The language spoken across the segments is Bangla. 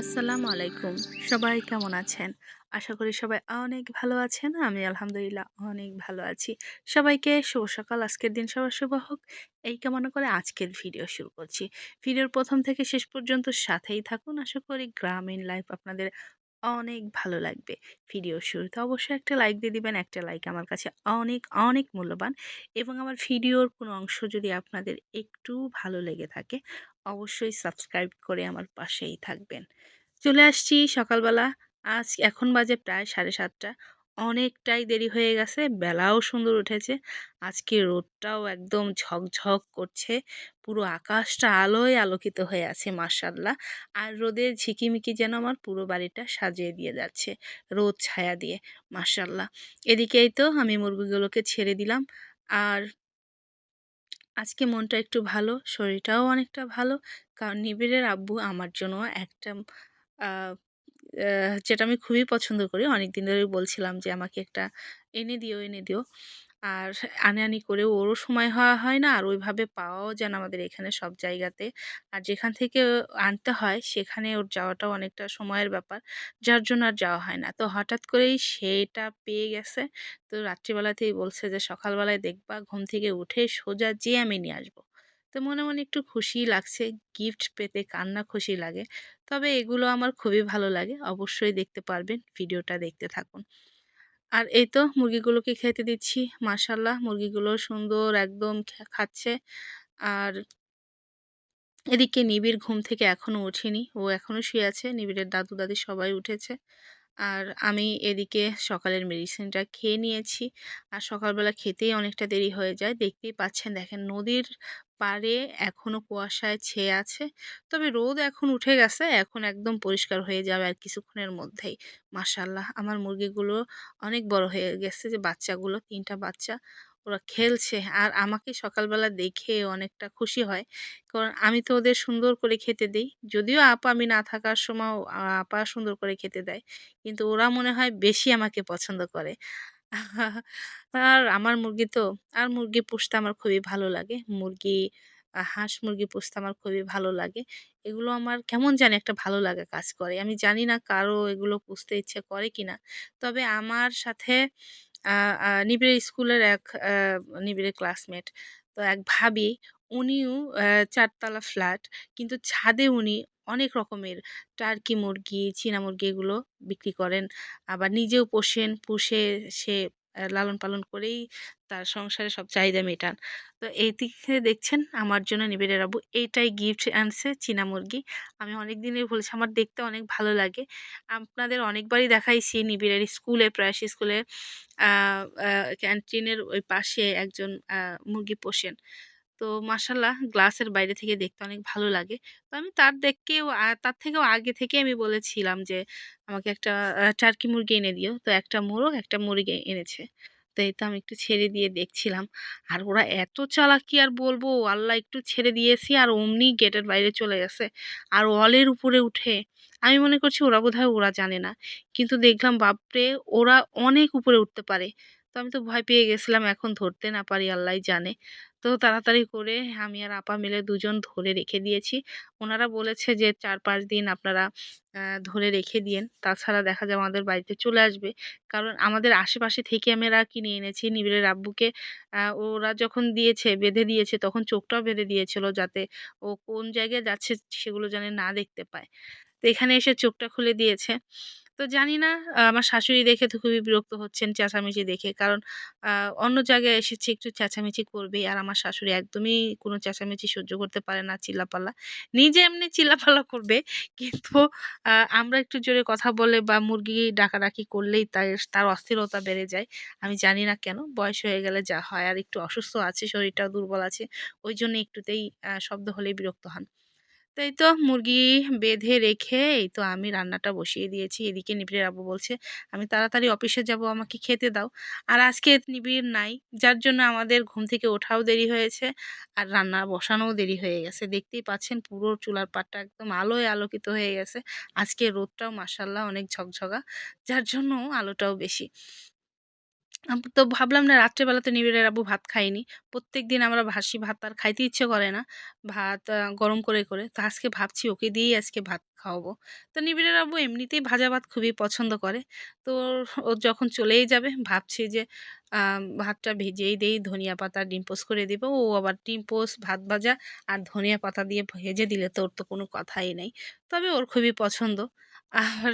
আসসালামু আলাইকুম। সবাই কেমন আছেন? আশা করি সবাই অনেক ভালো আছেন। আমি আলহামদুলিল্লাহ অনেক ভালো আছি। সবাইকে শুভ সকাল। আজকের দিন সবার শুভ হোক। এই কামনা করে আজকের ভিডিও শুরু করছি। ভিডিওর প্রথম থেকে শেষ পর্যন্ত সাথেই থাকুন। আশা করি গ্রামীণ লাইফ আপনাদের অনেক ভালো লাগবে। ভিডিও শুরুতে অবশ্যই একটা লাইক দিয়ে দিবেন, একটা লাইক আমার কাছে অনেক অনেক মূল্যবান এবং আমার ভিডিওর কোনো অংশ যদি আপনাদের একটু ভালো লেগে থাকে, অবশ্যই সাবস্ক্রাইব করে আমার পাশেই থাকবেন। চলে আসছি সকালবেলা, আজ এখন বাজে প্রায় সাড়ে সাতটা। অনেকটাই দেরি হয়ে গেছে, বেলাও সুন্দর উঠেছে। আজকে রোদটাও একদম ঝকঝক করছে, পুরো আকাশটা আলোয় আলোকিত হয়ে আছে মার্শাল্লাহ আর রোদের ঝিকিমিকি যেন আমার পুরো বাড়িটা সাজিয়ে দিয়ে যাচ্ছে, রোদ ছায়া দিয়ে মার্শাল্লাহ এদিকেই তো আমি মুরগিগুলোকে ছেড়ে দিলাম। আর আজকে মনটা একটু ভালো, শরীরটাও অনেকটা ভালো। কারণ নিবিড়ের আব্বু আমার জন্য একটা যেটা আমি খুবই পছন্দ করি। অনেক দিন ধরেই বলছিলাম যে, আমাকে একটা এনে দিও এনে দিও। আর আনে আনি করে ওরও সময় হওয়া হয় না। আর ওইভাবে পাওয়াও যায় না আমাদের এখানে সব জায়গাতে। আর যেখান থেকে আনতে হয়, সেখানে ওর যাওয়াটাও অনেকটা সময়ের ব্যাপার। যার জন্য আর যাওয়া হয় না। তো হঠাৎ করেই সেটা পেয়ে গেছে। তো রাত্রিবেলাতেই বলছে যে, সকালবেলায় দেখবা, ঘুম থেকে উঠে সোজা যেয়ে আমি নিয়ে আসব। তো মনে মনে একটু খুশি লাগছে গিফট পেতে কান্না খুশি লাগে। তবে এগুলো আমার খুবই ভালো লাগে, অবশ্যই দেখতে পারবেন, ভিডিওটা দেখতে থাকুন। আর এই তো মুরগিগুলোকে খেতে দিচ্ছি মাশাল্লাহ মুরগিগুলো সুন্দর একদম খাচ্ছে। আর এদিকে নিবিড় ঘুম থেকে এখনও ওঠেনি ও এখনও শুয়ে আছে, নিবিড়ের দাদু দাদি সবাই উঠেছে। আর আমি এদিকে সকালের মেডিসিনটা খেয়ে নিয়েছি। আর সকালবেলা খেতেই অনেকটা দেরি হয়ে যায়। দেখতেই পাচ্ছেন, দেখেন নদীর পারে এখনও কুয়াশায় ছেয়ে আছে। তবে রোদ এখন উঠে গেছে, এখন একদম পরিষ্কার হয়ে যাবে আর কিছুক্ষণের মধ্যেই। মাশাল্লাহ আমার মুরগিগুলো অনেক বড় হয়ে গেছে যে বাচ্চাগুলো, তিনটা বাচ্চা। ওরা খেলছে। আর আমাকে সকালবেলা দেখে অনেকটা খুশি হয়। কারণ আমি তো ওদের সুন্দর করে খেতে দিই। যদিও আপা আমি না থাকার সময় আপা সুন্দর করে খেতে দেয়। কিন্তু ওরা মনে হয় বেশি আমাকে পছন্দ করে। আর আমার মুরগি তো, আর মুরগি পুষতে আমার খুবই ভালো লাগে। মুরগি, হাঁস মুরগি পুষতে আমার খুবই ভালো লাগে। এগুলো আমার কেমন জানি একটা ভালো লাগা কাজ করে। আমি জানি না কারও এগুলো পুষতে ইচ্ছে করে কিনা। তবে আমার সাথে নিবিড়ের স্কুলের এক নিবিড়ের ক্লাসমেট তো এক ভাবি উনিও চারতলা ফ্ল্যাট কিন্তু ছাদে উনি অনেক রকমের টার্কি মুরগি, চীনা মুরগি এগুলো বিক্রি করেন। আবার নিজেও পোষেন, পুষে সে আ লালন-পালন করেই তার সংসারে সব চাহিদা মেটান। তো এই দিকে দেখছেন আমার জন্য নিবেদের আবু এইটাই গিফট আনছে চীনা মুরগি। আমি অনেক দিনই বলেছি, আমার দেখতে অনেক ভালো লাগে। আপনাদের অনেকবারই দেখাইছি নিবিড়ের স্কুলে, প্রায়শ স্কুলে ক্যান্টিনের ওই পাশে একজন মুরগি পোষেন। তো মাশাআল্লাহ গ্লাসের বাইরে থেকে দেখতে অনেক ভালো লাগে। তো আমি তার দেখকেও তার থেকেও আগে থেকেই আমি বলেছিলাম যে, "আমাকে একটা টার্কি মুরগি এনে দিও।" তো একটা মোরগ, একটা মুরগি এনেছে। তো এই তো আমি একটু ছেড়ে দিয়ে দেখছিলাম। আর ওরা এত চালাক আর বলব! আল্লাহ একটু ছেড়ে দিয়েছি আর অমনি গেটের বাইরে চলে গেছে। আর ওয়ালের উপরে উঠে আমি মনে করছি ওরা বোধহয় ওরা জানে না। কিন্তু দেখলাম বাপরে! ওরা অনেক উপরে উঠতে পারে। তো আমি তো ভয় পেয়ে গেছিলাম এখন ধরতে না পারি আল্লাহই জানে। তো তাড়াতাড়ি করে আমি আর আপা মিলে দুজন ধরে রেখে দিয়েছি। ওনারা বলেছে যে ৪-৫ দিন আপনারা ধরে রেখে দিয়েন। তাছাড়া দেখা যায় আমাদের বাড়িতে চলে আসবে। কারণ আমাদের আশেপাশে থেকে আমরা কিনে এনেছি। নিবিড়ের আব্বুকে ওরা যখন দিয়েছে, বেঁধে দিয়েছে তখন চোখটাও বেঁধে দিয়েছিল যাতে ও কোন জায়গায় যাচ্ছে সেগুলো যেন না দেখতে পায়। তো এখানে এসে চোখটা খুলে দিয়েছে। তো জানি না আমার শাশুড়ি দেখে তো খুবই বিরক্ত হচ্ছেন চেঁচামেচি দেখে। কারণ অন্য জায়গায় এসেছি একটু চেঁচামেচি করবেই। আর আমার শাশুড়ি একদমই কোনো চেঁচামেচি সহ্য করতে পারে না, চিল্লাপাল্লা। নিজে এমনি চিল্লাপাল্লা করবে কিন্তু আমরা একটু জোরে কথা বলে বা মুরগি ডাকাডাকি করলেই তার তার অস্থিরতা বেড়ে যায়। আমি জানি না কেন? বয়স হয়ে গেলে যা হয়। আর একটু অসুস্থ আছে, শরীরটাও দুর্বল আছে। ওই জন্য একটুতেই শব্দ হলেই বিরক্ত হন। তো এই তো মুরগি বেঁধে রেখে এই তো আমি রান্নাটা বসিয়ে দিয়েছি। এদিকে নিবিড়ের আব্বু বলছে, "আমি তাড়াতাড়ি অফিসে যাব, আমাকে খেতে দাও।" আর আজকে নিবিড় নাই। যার জন্য আমাদের ঘুম থেকে ওঠাও দেরি হয়েছে আর রান্না বসানোও দেরি হয়ে গেছে। দেখতেই পাচ্ছেন পুরো চুলার পাড়টা একদম আলোয় আলোকিত হয়ে গেছে। আজকে রোদটাও মাশাআল্লাহ অনেক ঝকঝকা। যার জন্য আলোটাও বেশি। তো ভাবলাম না রাত্রেবেলা তো নিবিড়ের আব্বু ভাত খায়নি। প্রত্যেকদিন আমরা ভাসি ভাত আর খাইতে ইচ্ছে করে না। ভাত গরম করে, করে। তো আজকে ভাবছি ওকে দিয়েই আজকে ভাত খাওয়াবো। তো নিবিড়ের আব্বু এমনিতেই ভাজা ভাত খুবই পছন্দ করে। তো ও যখন চলেই যাবে ভাবছি যে ভাতটা ভেজেই দেই, ধনিয়া পাতা ডিম পোস্ট করে দেবো ও আবার ডিম পোস্ট, ভাত ভাজা আর ধনিয়া পাতা দিয়ে ভেজে দিলে তো ওর তো কোনো কথাই নেই। তবে ওর খুবই পছন্দ। আর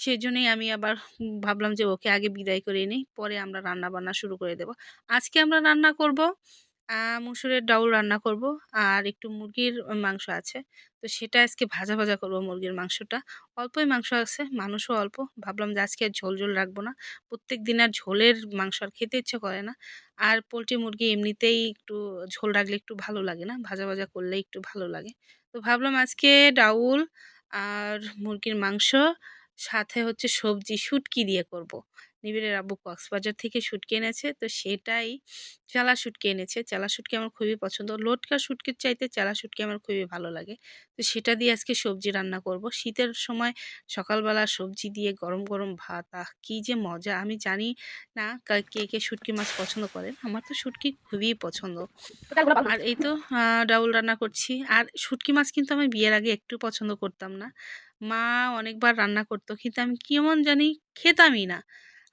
সেজন্যই আমি আবার ভাবলাম যে ওকে আগে বিদায় করে নিই পরে আমরা রান্না-বান্না শুরু করে দেব। আজকে আমরা রান্না করব মুসুরের ডাউল রান্না করব আর একটু মুরগির মাংস আছে। তো সেটা আজকে ভাজা, ভাজা করব মুরগির মাংসটা। অল্পই মাংস আছে, মানুষও অল্প। ভাবলাম যে আজকে আর ঝোল, ঝোল রাখব না। প্রত্যেক দিন আর ঝোলের মাংস আর খেতে ইচ্ছে করে না। আর পোলট্রি মুরগি এমনিতেই একটু ঝোল রাখলে একটু ভালো লাগে না। ভাজা, ভাজা করলে একটু ভালো লাগে। তো ভাবলাম আজকে ডাউল আর মুরগির মাংস সাথে হচ্ছে সবজি শুটকি দিয়ে করব। নিবিড়ের আব্বু কক্সবাজার থেকে শুটকি এনেছে তো সেটাই চালা শুটকি এনেছে। চালা শুটকি আমার খুবই পছন্দ। লোটকা শুটকির চাইতে চালা শুটকি আমার খুবই ভালো লাগে। তো সেটা দিয়ে আজকে সবজি রান্না করব। শীতের সময় সকালবেলা সবজি দিয়ে গরম, গরম ভাত আহ! কী যে মজা! আমি জানি না কে, কে শুটকি মাছ পছন্দ করেন। আমার তো শুটকি খুবই পছন্দ। আর এই তো ডাউল রান্না করছি। আর শুটকি মাছ কিন্তু আমি বিয়ের আগে একটু পছন্দ করতাম না। মা অনেকবার রান্না করতো কিন্তু আমি কেমন জানি খেতামই না।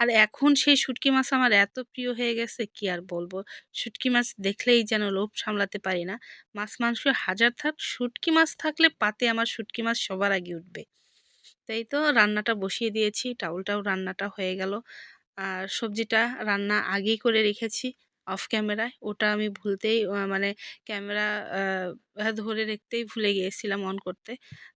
আর এখন সেই শুটকি মাছ আমার এত প্রিয় হয়ে গেছে কি আর বলব শুটকি মাছ দেখলেই যেন লোভ সামলাতে পারি না। মাছ মাংস হাজার থাক, শুটকি মাছ থাকলে পাতে আমার শুটকি মাছ সবার আগে উঠবে। তাই তো রান্নাটা বসিয়ে দিয়েছি। ডাউলটাও রান্নাটা হয়ে গেল। আর সবজিটা রান্না আগেই করে রেখেছি অফ ক্যামেরায়। ওটা আমি ভুলতেই মানে ক্যামেরা ধরে রাখতেই ভুলে গিয়েছিলাম অন করতে।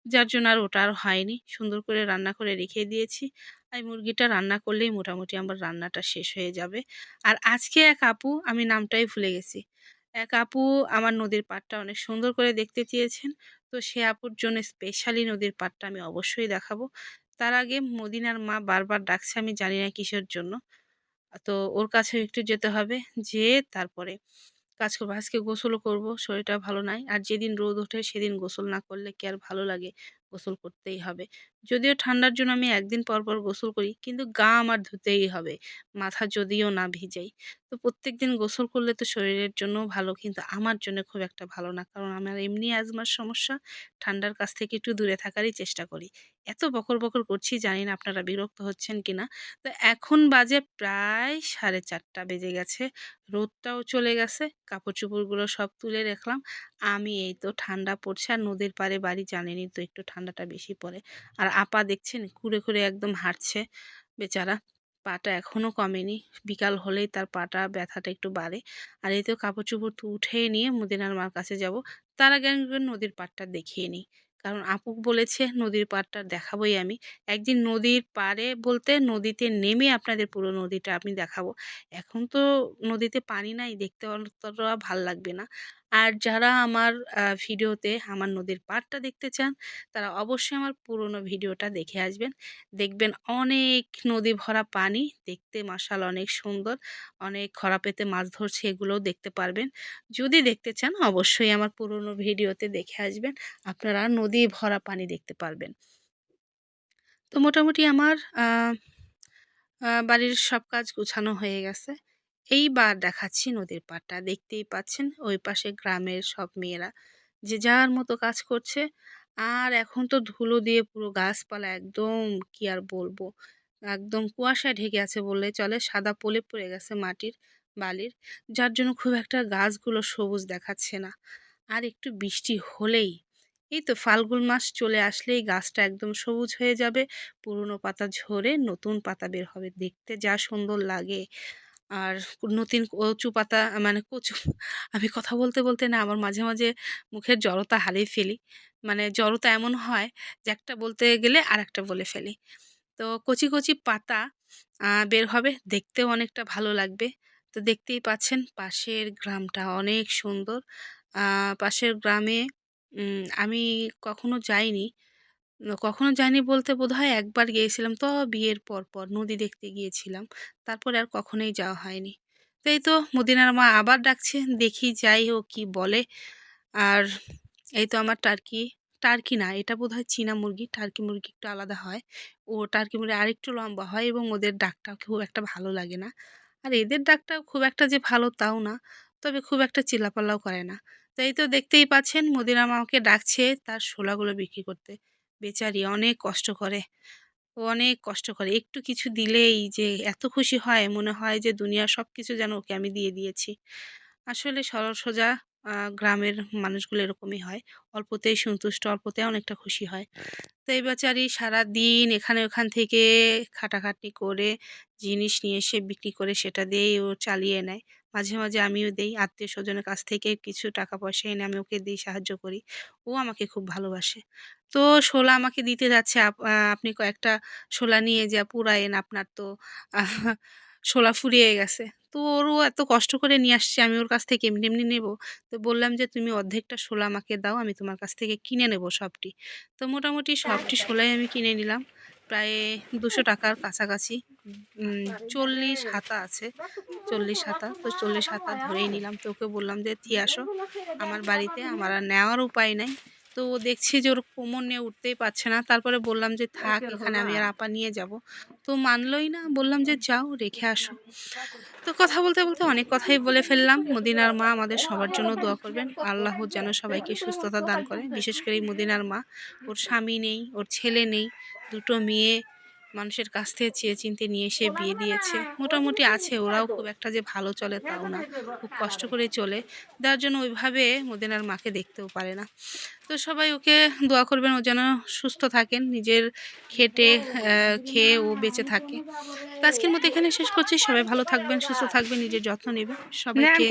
যার জন্য আর ওটা আর হয়নি। সুন্দর করে রান্না করে রেখে দিয়েছি। আর মুরগিটা রান্না করলেই মোটামুটি আমার রান্নাটা শেষ হয়ে যাবে। আর আজকে এক আপু, আমি নামটাই ভুলে গেছি। এক আপু আমার নদীর পাড়টা অনেক সুন্দর করে দেখতে চেয়েছেন। তো সে আপুর জন্য স্পেশালি নদীর পাড়টা আমি অবশ্যই দেখাবো। তার আগে মদিনার মা বারবার ডাকছে আমি জানি না কিসের জন্য। তো ওর কাছে একটু যেতে হবে। যেয়ে তারপরে কাজ করব আজকে গোসলও করব। শরীরটা ভালো নাই। আর যেদিন রোদ ওঠে সেদিন গোসল না করলে কি আর ভালো লাগে? গোসল করতেই হবে। যদিও ঠান্ডার জন্য আমি একদিন পর, পর গোসল করি। কিন্তু গা আমার ধুতেই হবে। মাথা যদিও না ভিজাই। তো প্রত্যেক দিন গোসল করলে তো শরীরের জন্যও ভালো কিন্তু আমার জন্য খুব একটা ভালো না। কারণ আমার এমনি অ্যাজমার সমস্যা। ঠান্ডার কাছ থেকে একটু দূরে থাকারই চেষ্টা করি। এত বকর, বকর করছি জানি না আপনারা বিরক্ত হচ্ছেন কিনা? তো এখন বাজে প্রায় 4:30 বেজে গেছে। রোদটাও চলে গেছে। কাপড়-চোপড়গুলো সব তুলে রাখলাম। আমি এই তো ঠান্ডা পড়ছে আর নদীর পাড়ে বাড়ি জানেনই তো একটু ঠান্ডাটা বেশি পড়ে। আর আপা দেখছেন কুরে, কুরে একদম হাঁটছে বেচারা। পাটা এখনও কমেনি। বিকাল হলেই তার পাটা ব্যথাটা একটু বাড়ে। আর এই তো কাপড়-চোপড় তো উঠিয়ে নিয়ে মদিনার মার কাছে যাব। তার আগে আমি নদীর পাড়টা দেখিয়ে নিই। কারণ আপু বলেছে নদীর পাড়টা দেখাবোই আমি। একদিন নদীর পাড়ে বলতে নদীতে নেমে আপনাদের পুরো নদীটা আমি দেখাবো। এখন তো নদীতে পানি নাই দেখতে অতটা ভালো লাগবে না। আর যারা আমার ভিডিওতে আমার নদীর পাড়টা দেখতে চান, তারা অবশ্যই আমার পুরনো ভিডিওটা দেখে আসবেন। দেখবেন অনেক নদী ভরা পানি। দেখতে মাশাআল্লাহ অনেক সুন্দর। অনেক খরাপেতে মাছ ধরছে এগুলোও দেখতে পারবেন। যদি দেখতে চান, অবশ্যই আমার পুরনো ভিডিওতে দেখে আসবেন। আপনারা নদী ভরা পানি দেখতে পারবেন। তো মোটামুটি আমার বাড়ির সব কাজ গুছানো হয়ে গেছে। এইবার দেখাচ্ছি নদীর পাড়টা। দেখতেই পাচ্ছেন ওই পাশে গ্রামের সব মেয়েরা যে যার মতো কাজ করছে। আর এখন তো ধুলো দিয়ে পুরো গাছপালা একদম কি আর বলব? একদম কুয়াশায় ঢেকে আছে বললে চলে। সাদা প্রলেপ পড়ে গেছে মাটির, বালির। যার জন্য খুব একটা গাছগুলো সবুজ দেখাচ্ছে না। আর একটু বৃষ্টি হলেই এই তো ফাল্গুন মাস চলে আসলেই গাছটা একদম সবুজ হয়ে যাবে। পুরনো পাতা ঝরে নতুন পাতা বের হবে। দেখতে যা সুন্দর লাগে। আর নতুন কচু পাতা মানে কচু আমি কথা বলতে, বলতে না আমার মাঝে, মাঝে মুখের জড়তা হারিয়ে ফেলি। মানে জড়তা এমন হয় যে একটা বলতে গেলে আরেকটা বলে ফেলি। তো কচি, কচি পাতা বের হবে। দেখতেও অনেকটা ভালো লাগবে। তো দেখতেই পাচ্ছেন পাশের গ্রামটা অনেক সুন্দর। পাশের গ্রামে আমি কখনো যাইনি। কখনো যাইনি বলতে বোধ হয় একবার গিয়েছিলাম তো বিয়ের পর, পর নদী দেখতে গিয়েছিলাম। তারপরে আর কখনোই যাওয়া হয়নি। তো এই তো মদিনার মা আবার ডাকছে। দেখি যাই ও কি বলে। আর এই তো আমার টার্কি, টার্কি না এটা বোধহয় চীনা মুরগি। টার্কি মুরগি একটু আলাদা হয়। ও টার্কি মুরগি আরেকটু লম্বা হয় এবং ওদের ডাকটাও খুব একটা ভালো লাগে না। আর এদের ডাকটা খুব একটা যে ভালো তাও না তবে খুব একটা চিল্লাপাল্লাও করে না তো এই তো দেখতেই পাচ্ছেন মদিনা আমাকে ডাকছে তার শোলাগুলো বিক্রি করতে বেচারি অনেক কষ্ট করে ও অনেক কষ্ট করে। একটু কিছু দিলেই যে এত খুশি হয়, মনে হয় যে দুনিয়ার সব কিছু যেন ওকে আমি দিয়ে দিয়েছি। আসলে সরল সোজা গ্রামের মানুষগুলো এরকমই হয়। অল্পতেই সন্তুষ্ট অল্পতে অনেকটা খুশি হয়। তো এই বেচারি সারাদিন এখানে ওখান থেকে খাটাখাটনি করে জিনিস নিয়ে এসে বিক্রি করে সেটা দিয়েই ও চালিয়ে নেয়। মাঝে মাঝে আমিও দেই। আত্মীয় স্বজনের কাছ থেকে কিছু টাকা পয়সা এনে আমি ওকে দিই, সাহায্য করি। ও আমাকে খুব ভালোবাসে। তো শোলা আমাকে দিতে যাচ্ছে। আপ- আপনি কয়েকটা শোলা নিয়ে যা, পুরায়েন আপনার তো। শোলা ফুরিয়ে গেছে। তো ওরও এত কষ্ট করে নিয়ে আসছে, আমি ওর কাছ থেকে এমনি এমনি নেব। তো বললাম যে, তুমি অর্ধেকটা শোলা আমাকে দাও, আমি তোমার কাছ থেকে কিনে নেব সবটি। তো মোটামুটি সবটি শোলাই আমি কিনে নিলাম। প্রায় দুশো টাকার কাছাকাছি। চল্লিশ হাতা আছে। চল্লিশ হাতা। তো চল্লিশ হাতা ধরেই নিলাম। তো ওকে বললাম যে দিয়ে আসো। আমার বাড়িতে আমার আর নেওয়ার উপায় নাই। তো ও দেখছি যে ওর কোমর নিয়ে উঠতেই পারছে না। তারপরে বললাম যে থাক এখানে আমি আর আপা নিয়ে যাব। তো মানলই না। বললাম যে যাও রেখে আসো। তো কথা বলতে বলতে অনেক কথাই বলে ফেললাম। মদিনার মা আমাদের সবার জন্য দোয়া করবেন। আল্লাহ যেন সবাইকে সুস্থতা দান করে। বিশেষ করে মদিনার মা। ওর স্বামী নেই ওর ছেলে নেই। দুটো মেয়ে মানুষের কাছ থেকে চেয়ে চিনতে নিয়ে এসে বিয়ে দিয়েছে। মোটামুটি আছে ওরাও খুব একটা যে ভালো চলে তাও না। খুব কষ্ট করে চলে। যার জন্য ওইভাবে মদিনার মাকে দেখতেও পারে না। তো সবাই ওকে দোয়া করবেন ও যেন সুস্থ থাকেন নিজের খেটে খেয়ে ও বেঁচে থাকে। তো আজকের মতো এখানে শেষ করছি। সবাই ভালো থাকবেন সুস্থ থাকবেন নিজের যত্ন নেবেন। সবাইকে